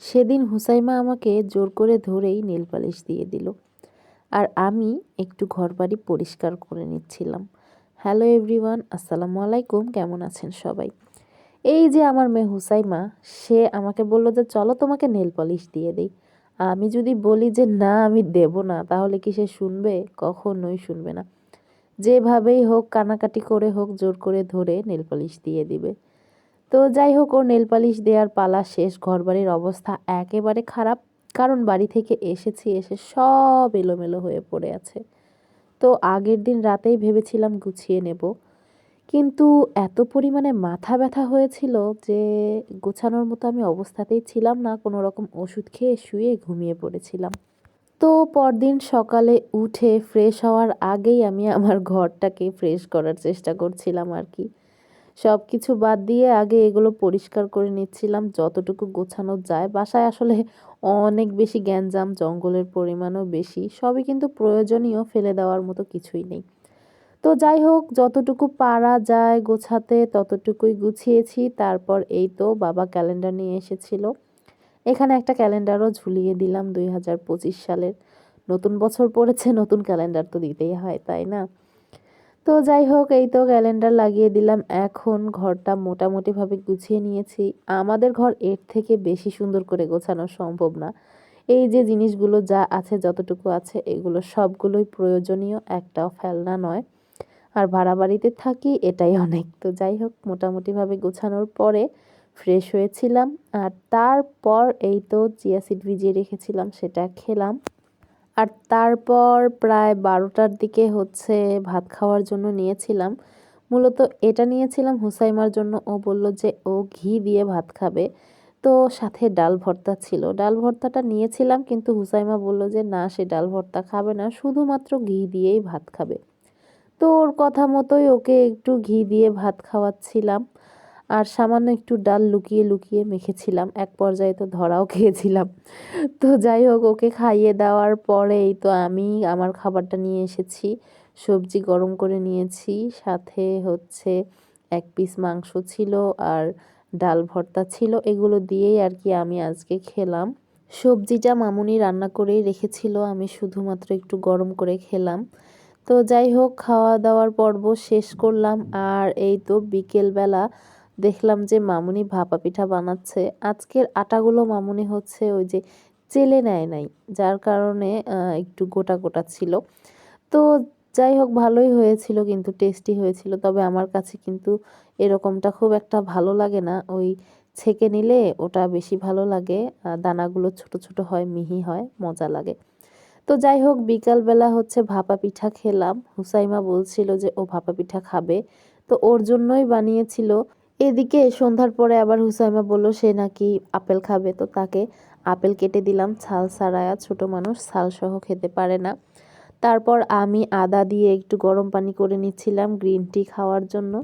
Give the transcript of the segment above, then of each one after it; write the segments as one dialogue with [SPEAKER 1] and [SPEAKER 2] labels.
[SPEAKER 1] সেদিন হুসাইমা আমাকে জোর করে ধরেই নেল পালিশ দিয়ে দিল। আর আমি একটু ঘরবাড়ি পরিষ্কার করে নিচ্ছিলাম। হ্যালো এভরিওয়ান, আসসালামু আলাইকুম, কেমন আছেন সবাই? এই যে আমার মেয়ে হুসাইমা, সে আমাকে বলল যে, চলো তোমাকে নেল পলিশ দিয়ে দিই। আমি যদি বলি যে, না, আমি দেব না, তাহলে কি সে শুনবে? কখনোই শুনবে না। যেভাবেই হোক, কানাকাটি করে হোক, জোর করে ধরে নেল পলিশ দিয়ে দিবে। তো যাই হোক ওর নেল পালিশ দেওয়ার পালা শেষ। ঘরবাড়ির অবস্থা একেবারে খারাপ, কারণ বাড়ি থেকে এসেছি, এসে সব এলোমেলো হয়ে পড়ে আছে। তো আগের দিন রাতেই ভেবেছিলাম গুছিয়ে নেব। কিন্তু এত পরিমাণে মাথা ব্যথা হয়েছিল যে গোছানোর মতো আমি অবস্থাতেই ছিলাম না, কোনো রকম ওষুধ খেয়ে শুয়ে ঘুমিয়ে পড়েছিলাম। তো পরদিন সকালে উঠে ফ্রেশ হওয়ার আগেই আমি আমার ঘরটাকে ফ্রেশ করার চেষ্টা করছিলাম আর কি। সব কিছু বাদ দিয়ে আগে এগুলো পরিষ্কার করে নিচ্ছিলাম, যতটুকু গোছানো যায়। বাসায় আসলে অনেক বেশি গ্যাঞ্জাম, জঙ্গলের পরিমাণও বেশি, সবই কিন্তু প্রয়োজনীয়, ফেলে দেওয়ার মতো কিছুই নেই। তো যাই হোক, যতটুকু পারা যায় গোছাতে, ততটুকুই গুছিয়েছি। তারপর এই তো বাবা ক্যালেন্ডার নিয়ে এসেছিল। এখানে একটা ক্যালেন্ডারও ঝুলিয়ে দিলাম দুই হাজার পঁচিশ সালের। নতুন বছর পড়েছে, নতুন ক্যালেন্ডার তো দিতেই হয়, তাই না? তো যাই হোক, এই তো ক্যালেন্ডার লাগিয়ে দিলাম। এখন ঘরটা মোটামুটিভাবে গুছিয়ে নিয়েছি। আমাদের ঘর এর থেকে বেশি সুন্দর করে গোছানো সম্ভব না। এই যে জিনিসগুলো যা আছে, যতটুকু আছে, এগুলো সবগুলোই প্রয়োজনীয়, একটাও ফেলনা নয়। আর ভাড়া বাড়িতে থাকি, এটাই অনেক। তো যাই হোক, মোটামুটিভাবে গোছানোর পরে ফ্রেশ হয়েছিলাম। আর তারপর এই তো চিয়া সিড ভিজিয়ে রেখেছিলাম, সেটা খেলাম। আর তারপর প্রায় বারোটার দিকে হচ্ছে ভাত খাওয়ার জন্য নিয়েছিলাম। মূলত এটা নিয়েছিলাম হুসাইমার জন্য। ও বলল যে ও ঘি দিয়ে ভাত খাবে। তো সাথে ডাল ভর্তা ছিল। ডাল ভর্তাটা নিয়েছিলাম কিন্তু হুসাইমা বলল যে না, সে ডাল ভর্তা খাবে না, শুধুমাত্র ঘি দিয়েই ভাত খাবে। তো ওর কথা মতোই ওকে একটু ঘি দিয়ে ভাত খাওয়াচ্ছিলাম। আর সামান্য একটু ডাল লুকিয়ে লুকিয়ে মেখেছিলাম। এক পর্যায়ে তো ধরাও খেয়েছিলাম। তো যাই হোক, ওকে খাইয়ে দেওয়ার পরেই তো আমি আমার খাবারটা নিয়ে এসেছি। সবজি গরম করে নিয়েছি। সাথে হচ্ছে এক পিস মাংস ছিল আর ডাল ভর্তা ছিল। এগুলো দিয়েই আর কি আমি আজকে খেলাম। সবজিটা মামুনি রান্না করেই রেখেছিল। আমি শুধুমাত্র একটু গরম করে খেলাম। তো যাই হোক, খাওয়া দাওয়ার পর্ব শেষ করলাম। আর এই তো বিকেলবেলা দেখলাম যে মামুনি ভাপা পিঠা বানাচ্ছে। আজকের আটাগুলো মামুনি হচ্ছে ওই যে চেলে নেয় নাই, যার কারণে একটু গোটা গোটা ছিল। তো যাই হোক, ভালোই হয়েছিল কিন্তু টেস্টি হয়েছিল। তবে আমার কাছে কিন্তু এরকমটা খুব একটা ভালো লাগে না। ওই ছেঁকে নিলে ওটা বেশি ভালো লাগে দানাগুলো ছোট ছোট হয়, মিহি হয়, মজা লাগে। তো যাই হোক, বিকালবেলা হচ্ছে ভাপা পিঠা খেলাম। হুসাইমা বলছিল যে ও ভাপা পিঠা খাবে। তো ওর জন্যই বানিয়েছিল। এদিকে সন্ধ্যার পরে আবার হুসাইমা বলল, সে নাকি আপেল খাবে? তো তাকে আপেল কেটে দিলাম, ছাল সারায়া ছোট মানুষ, ছাল সহ খেতে পারে না। তারপর আমি আদা দিয়ে একটু গরম পানি করে নিচ্ছিলাম গ্রিন টি খাওয়ার জন্য।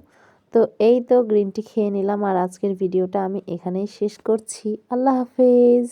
[SPEAKER 1] তো এই তো গ্রিন টি খেয়ে নিলাম আর আজকের ভিডিওটা আমি এখানেই শেষ করছি। আল্লাহ হাফেজ।